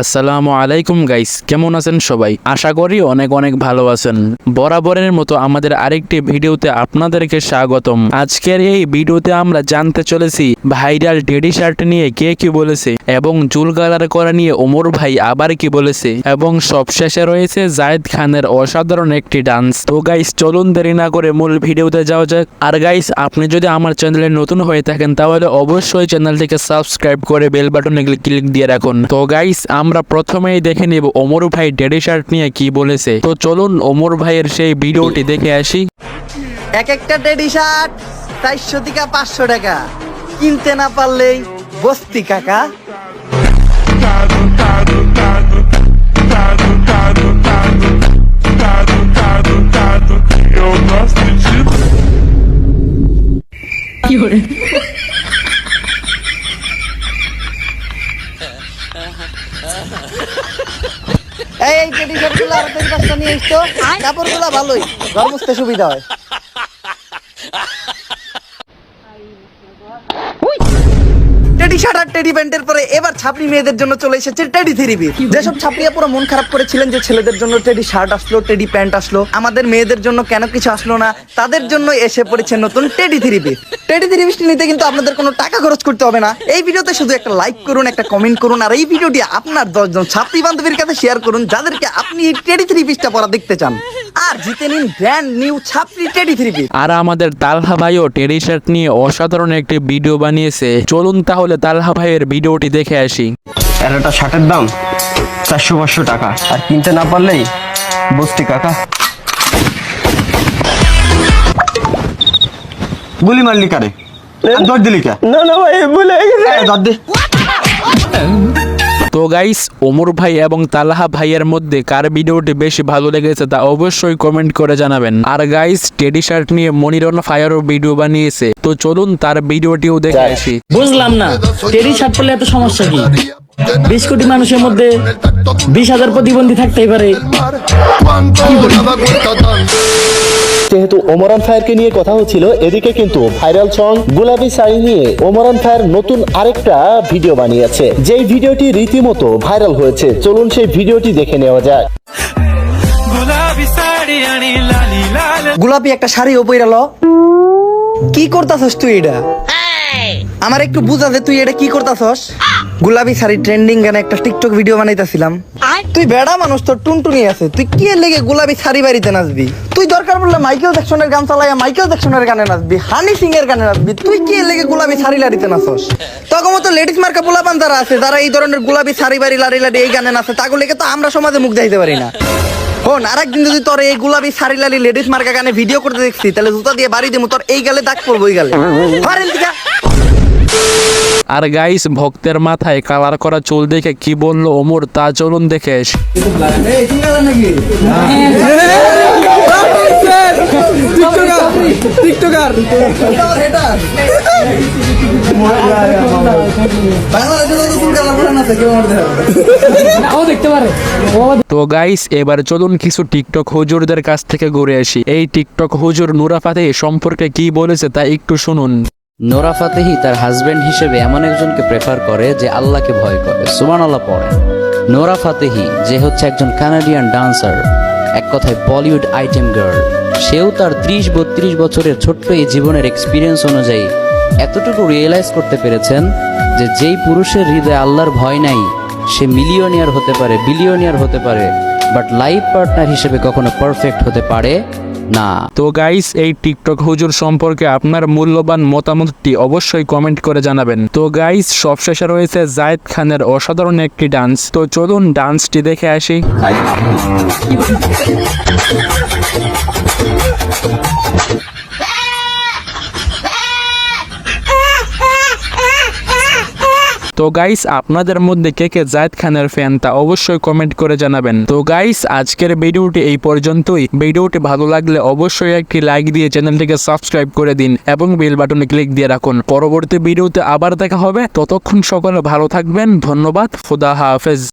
আসসালামু আলাইকুম গাইস, কেমন আছেন সবাই? আশা করি অনেক অনেক ভালো আছেন। বরাবরের মতো আমাদের আরেকটি ভিডিওতে আপনাদেরকে স্বাগতম। আজকের এই ভিডিওতে আমরা জানতে চলেছি ভাইরাল টেডি শার্ট নিয়ে কে কি বলেছে এবং চুল কালার করা নিয়ে ওমর ভাই আবার কি বলেছে এবং সবশেষে রয়েছে জায়েদ খানের অসাধারণ একটি ডান্স। তো গাইস, চলুন দেরি না করে মূল ভিডিওতে যাওয়া যাক। আর গাইস, আপনি যদি আমার চ্যানেলে নতুন হয়ে থাকেন, তাহলে অবশ্যই চ্যানেলটিকে সাবস্ক্রাইব করে বেল বাটনে ক্লিক দিয়ে রাখুন। তো গাইস আমরা প্রথমেই দেখে নেব ওমর ভাই ডেডি শার্ট নিয়ে কি বলেছে। তো চলুন অমর ভাইয়ের সেই ভিডিওটি দেখে আসি। এক একটা টেডি শার্ট চারশো থেকে পাঁচশো টাকা। কিনতে না পারলেই বস্তি কাকা। Eu এই এই টেডি শার্টগুলো আর তিন পাঁচটা নিয়ে আসতো কাপড়গুলো ভালোই। ঘর মুছতে সুবিধা হয়। টেডি শার্ট আর টেডি প্যান্টের পরে এবার ছাপড়ি মেয়েদের জন্য চলে এসেছে টেডি থ্রি বি যেসব ছাপড়িয়া পুরো মন খারাপ করেছিলেন যে ছেলেদের জন্য টেডি শার্ট আসলো টেডি প্যান্ট আসলো, আমাদের মেয়েদের জন্য কেন কিছু আসলো না, তাদের জন্য এসে পড়েছে নতুন teddy three B teddy three B নিতে কিন্তু আপনাদের কোনো টাকা খরচ করতে হবে না। এই ভিডিওতে শুধু একটা লাইক করুন, একটা কমেন্ট করুন, আর এই ভিডিওটি আপনার দশজন ছাত্রী বান্ধবীর কাছে শেয়ার করুন, যাদেরকে আপনি টেডি থ্রি পিসটা পরা দেখতে চান। আর জিতে নিন ব্র্যান্ড নিউ ছাত্রী টেডি থ্রি পিস আর আমাদের তালহা ভাইও টেডি শার্ট নিয়ে অসাধারণ একটি ভিডিও বানিয়েছে। চলুন তাহলে তালহা ভাইয়ের ভিডিওটি দেখে আসি। একটা শার্টের দাম চারশো পাঁচশো টাকা। আর কিনতে না পারলেই বস্তি কাকা। গুলি মারলি কারে? আর দর দিলি কে? না না ভাই ভুলে গেছে। দর দে। তো গাইস ওমর ভাই এবং তালাহা ভাইয়ের মধ্যে কার ভিডিওটি বেশি ভালো লেগেছে তা অবশ্যই কমেন্ট করে জানাবেন। আর গাইস টেডি শার্ট নিয়ে মনিরন ফায়ারও ভিডিও বানিয়েছে। তো চলুন তার ভিডিওটিও দেখে আসি। বুঝলাম না টেরি শার্ট পরলে এত সমস্যা কি? বিশ কোটি মানুষের মধ্যে বিশ হাজার প্রতিবন্ধী থাকতেই পারে। যেহেতু ওমরান ফায়ারকে নিয়ে কথা হচ্ছিল এদিকে কিন্তু ভাইরাল সং গোলাপি শাড়ি নিয়ে ওমরান ফায়ার নতুন আরেকটা ভিডিও বানিয়েছে। যেই ভিডিওটি রীতিমতো ভাইরাল হয়েছে চলুন সেই ভিডিওটি দেখে নেওয়া যায় গোলাপি একটা শাড়ি ও পইরাল কি করতাছস তুই এটা? আমার একটু বুঝা দে তুই এটা কি করতাছস? গোলাপি শাড়ি ট্রেন্ডিং গানে একটা টিকটক ভিডিও বানাইতাছিলাম। তুই বেড়া মানুষ তোর টুনটুনি আছে। তুই কি লেগে গোলাপি শাড়ি বাড়িতে নাচবি? দরকার পড়লে মাইকেল জ্যাকসনের গান চালাইয়া মাইকেল জ্যাকসনের গানে নাচবি হানি সিং এর গানে নাচবি। তুই কি লেগে গোলাপি শাড়ি লাড়িতে নাচস? তখন মতো লেডিস মার্কা পোলাপান যারা আছে, যারা এই ধরনের গোলাপি শাড়ি বাড়ি লাড়ি লাড়ি এই গানে নাচে তাগুলো লেগে তো আমরা সমাজে মুখ দেখাইতে পারি না। হন, আরেকদিন যদি তোর এই গোলাপি শাড়ি লালি লেডিস মার্কা গানে ভিডিও করতে দেখছি, তাহলে জুতা দিয়ে বাড়ি দিমু, তোর এই গালে দাগ পড়ব এই গালে। আর গাইস ভক্তের মাথায় কালার করা চুল দেখে কি বলল ওমর তা চলুন দেখে তো গাইস এবার চলুন কিছু টিকটক হুজুরদের কাছ থেকে ঘুরে আসি। এই টিকটক হুজুর নুরাফাতে সম্পর্কে কি বলেছে তা একটু শুনুন। নোরা ফাতেহি তার হাজবেন্ড হিসেবে এমন একজনকে প্রেফার করে যে আল্লাহকে ভয় করে। সুমান আল্লাহ পড়ে। নোরা ফাতেহি, যে হচ্ছে একজন কানাডিয়ান ডান্সার এক কথায় বলিউড আইটেম গার্ল সেও তার ত্রিশ বত্রিশ বছরের ছোট্ট এই জীবনের এক্সপিরিয়েন্স অনুযায়ী এতটুকু রিয়েলাইজ করতে পেরেছেন যে যেই পুরুষের হৃদয়ে আল্লাহর ভয় নাই, সে মিলিয়নিয়ার হতে পারে বিলিয়নিয়ার হতে পারে বাট লাইফ পার্টনার হিসেবে কখনো পারফেক্ট হতে পারে না। তো গাইস এই টিকটক হুজুর সম্পর্কে আপনার মূল্যবান মতামতটি অবশ্যই কমেন্ট করে জানাবেন। তো গাইস সবশেষে রয়েছে জায়েদ খানের অসাধারণ একটি ডান্স তো চলুন ডান্সটি দেখে আসি। তো গাইস আপনাদের মধ্যে কে কে জায়দ খানের ফ্যান তা অবশ্যই কমেন্ট করে জানাবেন। তো গাইস আজকের ভিডিওটি এই পর্যন্তই। ভিডিওটি ভালো লাগলে অবশ্যই একটি লাইক দিয়ে চ্যানেলটিকে সাবস্ক্রাইব করে দিন এবং বেল বাটনে ক্লিক দিয়ে রাখুন। পরবর্তী ভিডিওতে আবার দেখা হবে। ততক্ষণ সকলে ভালো থাকবেন। ধন্যবাদ। খুদা হাফেজ।